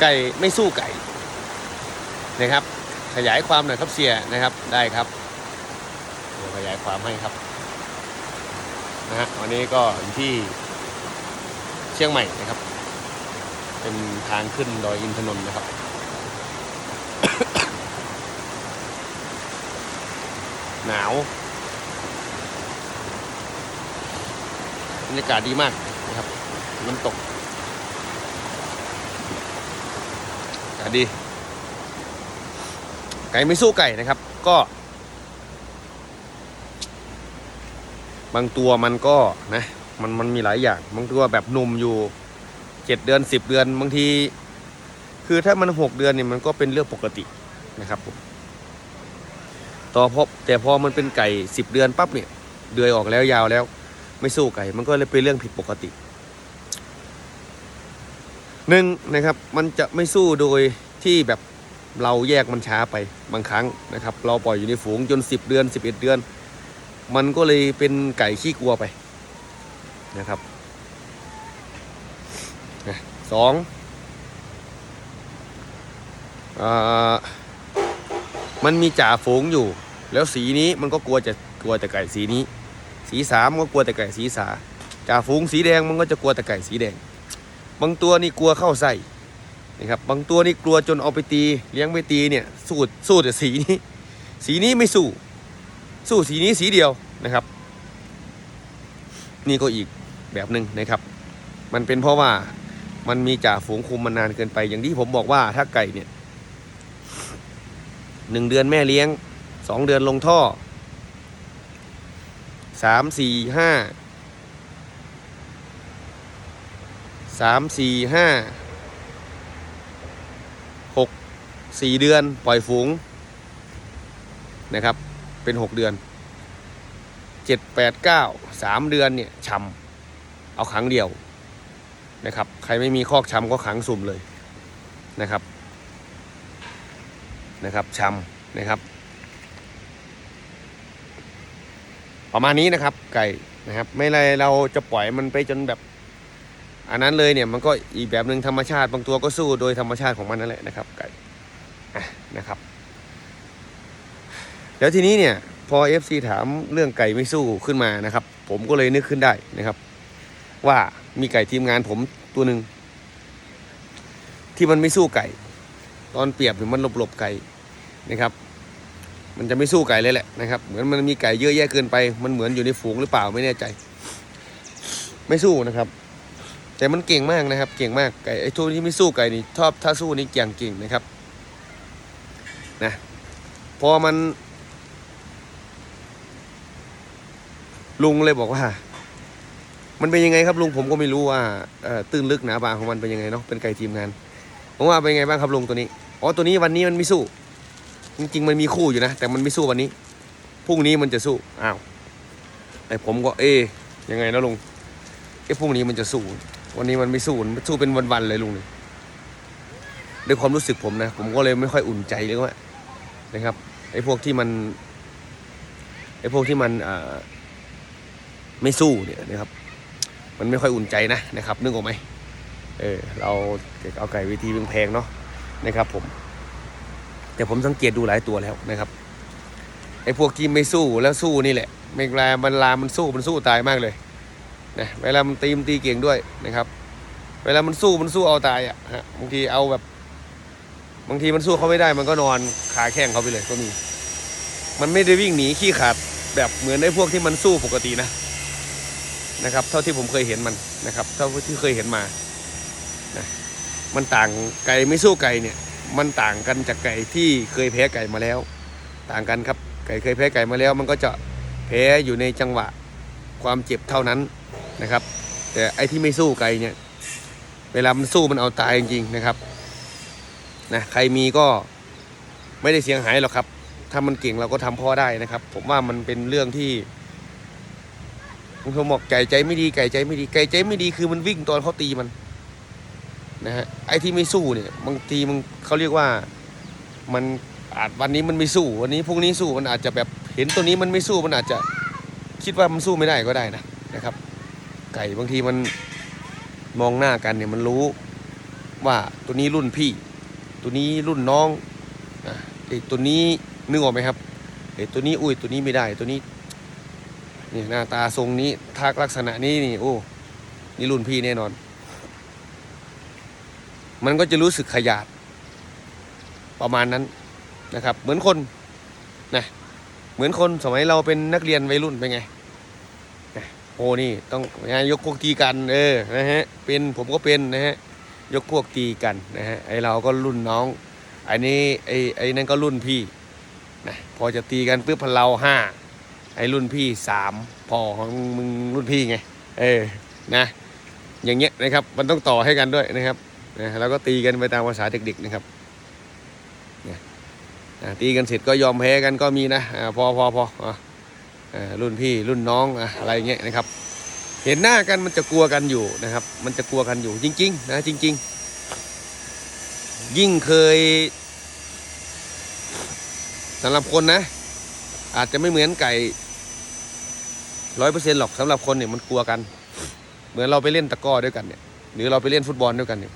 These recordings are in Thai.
ไก่ไม่สู้ไก่นะครับ ขยายความหน่อยครับเสียนะครับได้ครับเดี๋ยวขยายความให้ครับนะฮะวันนี้ก็อยู่ที่เชียงใหม่นะครับ เป็นทางขึ้นดอยอินทนนท์นะครับหนาวบรรยากาศดีมากนะครับน้ำตกอา กาศดี ไก่ไม่สู้ไก่นะครับ ก็ บางตัวมันก็นะ มันมันมีหลายอย่าง บางตัวแบบหนุ่มอยู่เจ็ดเดือนสิบเดือนบางที คือถ้ามันหกเดือนเนี่ยมันก็เป็นเรื่องปกตินะครับผมต่อพบแต่พอมันเป็นไก่สิบเดือนปั๊บเนี่ยเดือยออกแล้วยาวแล้ว ไม่สู้ไก่ มันก็เลยเป็นเรื่องผิดปกติ หนึ่งนะครับมันจะไม่สู้โดยที่แบบเราแยกมันช้าไปบางครั้งนะครับ เราปล่อยอยู่ในฝูงจน 10 เดือน 11 เดือน มันก็เลยเป็นไก่ขี้กลัวไปนะครับสองอมันมีจ่าฝูงอยู่ แล้วสีนี้มันก็กลัวจะกลัวแต่ไก่สีนี้ สีสามก็กลัวแต่ไก่สีสาจ่าฝูงสีแดงมันก็จะกลัวแต่ไก่สีแดง บางตัวนี่กลัวเข้าไส้นะครับบางตัวนี่กลัวจนเอาไปตี เลี้ยงไปตีเนี่ยสู้สู้แต่สีนี้ สีนี้ไม่สู้ สู้สีนี้สีเดียวนะครับ นี่ก็อีกแบบหนึ่งนะครับ มันเป็นเพราะว่ามันมีจ่าฝูงคุมมานานเกินไป อย่างที่ผมบอกว่าถ้าไก่เนี่ยหนึ่งเดือนแม่เลี้ยงสองเดือนลงท่อสามสี่ห้า สามสี่ห้าหกสี่เดือนปล่อยฝูงนะครับ เป็นหกเดือนเจ็ดแปดเก้าสามเดือนเนี่ยชำเอาขังเดียวนะครับ ใครไม่มีคอกชำก็ขังสุ่มเลยนะครับนะครับชำนะครับ ประมาณนี้นะครับไก่นะครับ ไม่ไรเราจะปล่อยมันไปจนแบบ อันนั้นเลยเนี่ยมันก็อีกแบบหนึ่งธรรมชาติบางตัวก็สู้โดยธรรมชาติของมันนั่นแหละนะครับไก่นะครับแล้วทีนี้เนี่ยพอ FC ถามเรื่องไก่ไม่สู้ขึ้นมานะครับ ผมก็เลยนึกขึ้นได้นะครับ ว่ามีไก่ทีมงานผมตัวหนึ่งที่มันไม่สู้ไก่ ตอนเปรียบเนี่ยมันหลบๆไก่นะครับ มันจะไม่สู้ไก่เลยแหละนะครับ เหมือนมันมีไก่เยอะแยะเกินไป มันเหมือนอยู่ในฝูงหรือเปล่าไม่แน่ใจ ไม่สู้นะครับ แต่มันเก่งมากนะครับ เก่งมากไก่ไอ้ตัวที่ไม่สู้ไก่นี่ชอบถ้าสู้นี่เก่งเก่งนะครับนะพอมัน ลุงเลยบอกว่า มันเป็นยังไงครับลุงผมก็ไม่รู้ว่าตื้นลึกหนาบางของมันเป็นยังไงเนาะเป็นไก่ทีมงานผมว่าเป็นยังไงบ้างครับลุงตัวนี้อ๋อตัวนี้วันนี้มันไม่สู้ จริงๆมันมีคู่อยู่นะแต่มันไม่สู้วันนี้พรุ่งนี้มันจะสู้อ้าวไอ้ผมก็เอ๊ยยังไงนะลุงไอ้พรุ่งนี้มันจะสู้ วันนี้มันไม่สู้มันสู้เป็นวันๆเลยลุงเลยด้วยความรู้สึกผมนะ ผมก็เลยไม่ค่อยอุ่นใจเลยว่านะครับไอ้พวกที่มันไอ้พวกที่มันไม่สู้เนี่ยนะครับ มันไม่ค่อยอุ่นใจนะนะครับนึกออกไหมเออเราเอาไก่เวทีแพงเนาะนะครับ ผม แต่ผมสังเกตดูหลายตัวแล้วนะครับไอ้พวกที่ไม่สู้แล้วสู้นี่แหละเวลามันลามันสู้มันสู้ตายมากเลย นะเวลามันตีมันตีเก่งด้วยนะครับ เวลามันสู้มันสู้เอาตายอะฮะบางทีเอาแบบ บางทีมันสู้เขาไม่ได้ มันก็นอนขาแข้งเขาไปเลยก็มี มันไม่ได้วิ่งหนีขี้ขาดแบบเหมือนไอ้พวกที่มันสู้ปกตินะนะครับ เท่าที่ผมเคยเห็นมันนะครับ เท่าที่เคยเห็นมานะมันต่างไก่ไม่สู้ไก่เนี่ย มันต่างกันจากไก่ที่เคยแพ้ไก่มาแล้ว ต่างกันครับไก่เคยแพ้ไก่มาแล้ว มันก็จะแพ้อยู่ในจังหวะความเจ็บเท่านั้น นะครับ แต่ไอ้ที่ไม่สู้ไก่เนี่ย เวลามันสู้มันเอาตายจริงๆนะครับนะใครมีก็ไม่ได้เสียงหายหรอกครับ ถ้ามันเก่งเราก็ทำพ่อได้นะครับ ผมว่ามันเป็นเรื่องที่บางคนบอกไก่ใจไม่ดีไก่ใจไม่ดีไก่ใจไม่ดีคือมันวิ่งตอนเขาตีมันนะฮะไอ้ที่ไม่สู้เนี่ย บางทีมันเขาเรียกว่ามันอาจวันนี้มันไม่สู้ วันนี้พรุ่งนี้สู้มันอาจจะแบบเห็นตัวนี้มันไม่สู้มันอาจจะคิดว่ามันสู้ไม่ได้ก็ได้นะนะครับ ไก่บางทีมันมองหน้ากันเนี่ยมันรู้ว่าตัวนี้รุ่นพี่ ตัวนี้รุ่นน้องอะไอ้ตัวนี้นึกออกไหมครับไอ้ตัวนี้อุ้ยตัวนี้ไม่ได้ตัวนี้นี่หน้าตาทรงนี้ทักลักษณะนี้นี่โอ้นี่รุ่นพี่แน่นอน มันก็จะรู้สึกขยาด ประมาณนั้นนะครับ เหมือนคนนะเหมือนคนสมัยเราเป็นนักเรียนวัยรุ่นเป็นไง โอ้นี่ต้องนยกพวกตีกันเออนะฮะเป็นผมก็เป็นนะฮะยกพวกตีกันนะฮะไอเราก็รุ่นน้องอันนี้ไอไอนั่นก็รุ่นพี่นะพอจะตีกันปุ๊บพเราห้าไอรุ่นพี่สามพอของมึงรุ่นพี่ไงเออนะ อย่างเงี้ยนะครับมันต้องต่อให้กันด้วยนะครับนะแล้วก็ตีกันไปตามภาษาเด็กๆนะครับเนี่ยอ่าตีกันเสร็จก็ยอมแพ้กันก็มีนะอ่าพอพอพออะอ่า รุ่นพี่รุ่นน้องอะไรเงี้ยนะครับ เห็นหน้ากันมันจะกลัวกันอยู่นะครับ มันจะกลัวกันอยู่จริง ๆ นะจริง ๆ ยิ่งเคยสำหรับคนนะ อาจจะไม่เหมือนไก่ร้อยเปอร์เซ็นต์หรอกสำหรับคนเนี่ยมันกลัวกัน เหมือนเราไปเล่นตะก้อด้วยกันเนี่ย หรือเราไปเล่นฟุตบอลด้วยกันเนี่ย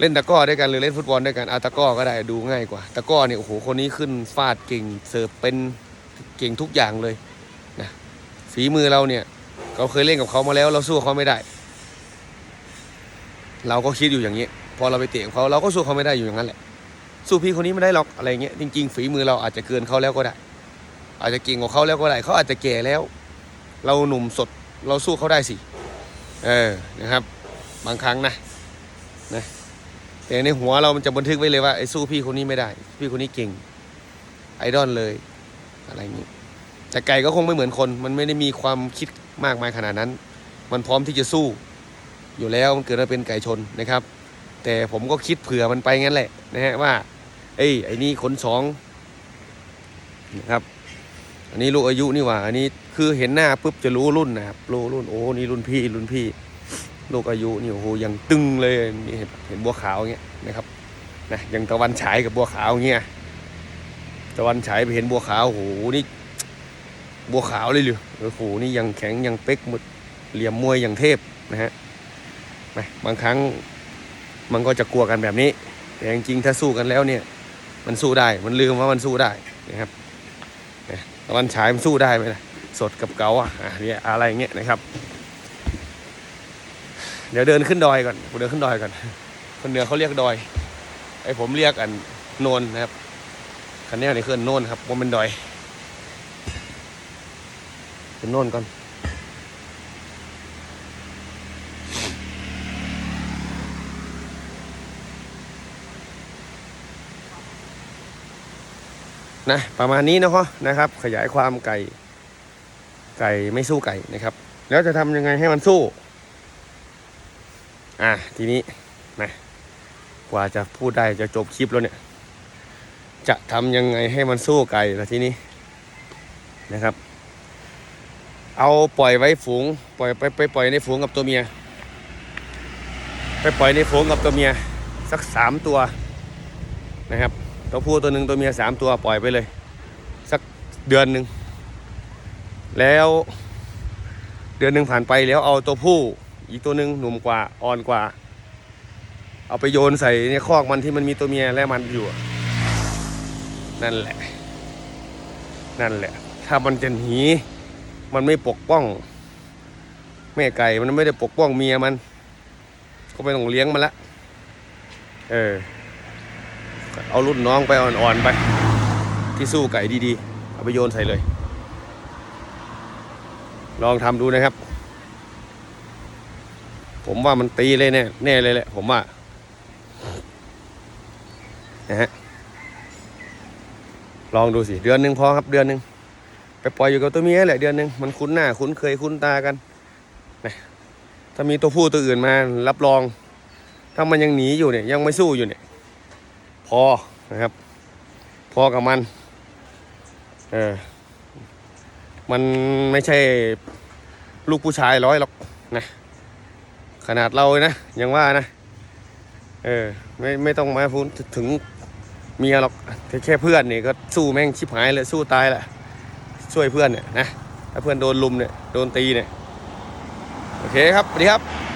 เล่นตะก้อด้วยกันหรือเล่นฟุตบอลด้วยกันอาตะก้อก็ได้ดูง่ายกว่า ตะก้อเนี่ยโอ้โหคนนี้ขึ้นฟาดเก่งเสิร์ฟเป็น เก่งทุกอย่างเลยนะฝีมือเราเนี่ยเราเคยเล่นกับเขามาแล้ว เราสู้เขาไม่ได้ เราก็คิดอยู่อย่างนี้ พอเราไปเตะเขาเราก็สู้เขาไม่ได้อยู่อย่างนั้นแหละ สู้พี่คนนี้ไม่ได้หรอกอะไรเงี้ยจริง ๆ ฝีมือเราอาจจะเกินเขาแล้วก็ได้ อาจจะเก่งกว่าเขาแล้วก็ได้เขาอาจจะแก่แล้ว เราหนุ่มสดเราสู้เขาได้สิเออนะครับ บางครั้งนะนะแต่ในหัวเรามันจะบันทึกไว้เลยว่าไอ้สู้พี่คนนี้ไม่ได้ พี่คนนี้เก่งไอดอลเลย อะไรอย่างนี้ แต่ไก่ก็คงไม่เหมือนคน มันไม่ได้มีความคิดมากมายขนาดนั้น มันพร้อมที่จะสู้ อยู่แล้วมันเกิดมาเป็นไก่ชนนะครับ แต่ผมก็คิดเผื่อมันไปงั้นแหละนะฮะว่า เอ้ยไอ้นี่ขนสองนะครับอันนี้ลูกอายุนี่หว่า อันนี้คือเห็นหน้าปุ๊บจะรู้รุ่นนะครับรู้รุ่นโอ้นี่รุ่นพี่รุ่นพี่ ลูกอายุนี่โอ้โหยังตึงเลยมีเห็นเห็นบัวขาวเงี้ยนะครับนะยังตะวันฉายกับบัวขาวเงี้ย ตะวันฉายไปเห็นบัวขาวโอ้โหนี่บัวขาวเลยเลยโอ้โหนี่ยังแข็งยังเป๊กหมดเหลี่ยมมวยอย่างเทพนะฮะบางครั้งมันก็จะกลัวกันแบบนี้ แต่จริงๆถ้าสู้กันแล้วเนี่ย มันสู้ได้มันลืมว่ามันสู้ได้นะครับตะวันฉายมันสู้ได้ไหมล่ะสดกับเกาอะอะเนี่ยอะไรเงี้ยนะครับ เดี๋ยวเดินขึ้นดอยก่อนผมเดินขึ้นดอยก่อนคนเหนือเขาเรียกดอยไอ้ผมเรียกอันโนนนะครับ คันนี้นี่คือโน่นครับผมเป็นดอยเป็นโน่นก่อนนะประมาณนี้นะพ่อนะครับ ขยายความไก่ ไก่ไม่สู้ไก่นะครับ แล้วจะทำยังไงให้มันสู้ อะทีนี้นะกว่าจะพูดได้จะจบคลิปแล้วเนี่ย จะทำยังไงให้มันสู้ไก่ละทีนี้นะครับ เอาปล่อยไว้ฝูง ปล่อยไปไปปล่อยในฝูงกับตัวเมีย ไปปล่อยในฝูงกับตัวเมียสักสามตัวนะครับตัวผู้ตัวหนึ่งตัวเมียสามตัวปล่อยไปเลย สักเดือนหนึ่งแล้วเดือนหนึ่งผ่านไปแล้วเอาตัวผู้อีกตัวหนึ่งหนุ่มกว่าอ่อนกว่า เอาไปโยนใส่ในคอกมันที่มันมีตัวเมียและมันอยู่ นั่นแหละ นั่นแหละ ถ้ามันจะหนีมันไม่ปกป้อง แม่ไก่มันไม่ได้ปกป้องเมียมัน ก็ไม่ต้องเลี้ยงมันละเออ เอารุ่นน้องไปอ่อนๆไป ที่สู้ไก่ดีๆ เอาไปโยนใส่เลย ลองทำดูนะครับ ผมว่ามันตีเลยแน่แน่เลยแหละผมว่านะฮะ ลองดูสิเดือนหนึ่งพอครับเดือนหนึ่งไปปล่อยอยู่กับตัวเมียแหละเดือนหนึ่งมันคุ้นหน้าคุ้นเคยคุ้นตากันนะถ้ามีตัวผู้ตัวอื่นมารับรอง ถ้ามันยังหนีอยู่เนี่ยยังไม่สู้อยู่เนี่ย พอนะครับ พอกับมันเออมันไม่ใช่ลูกผู้ชายร้อยหรอกนะขนาดเรานะยังว่านะเออไม่ไม่ต้องมาพูดถึง เมียหรอกแค่เพื่อนนี่ก็สู้แม่งชิบหายเลยสู้ตายแหละช่วยเพื่อนเนี่ยนะถ้าเพื่อนโดนลุมเนี่ยโดนตีเนี่ยโอเคครับสวัสดีครับ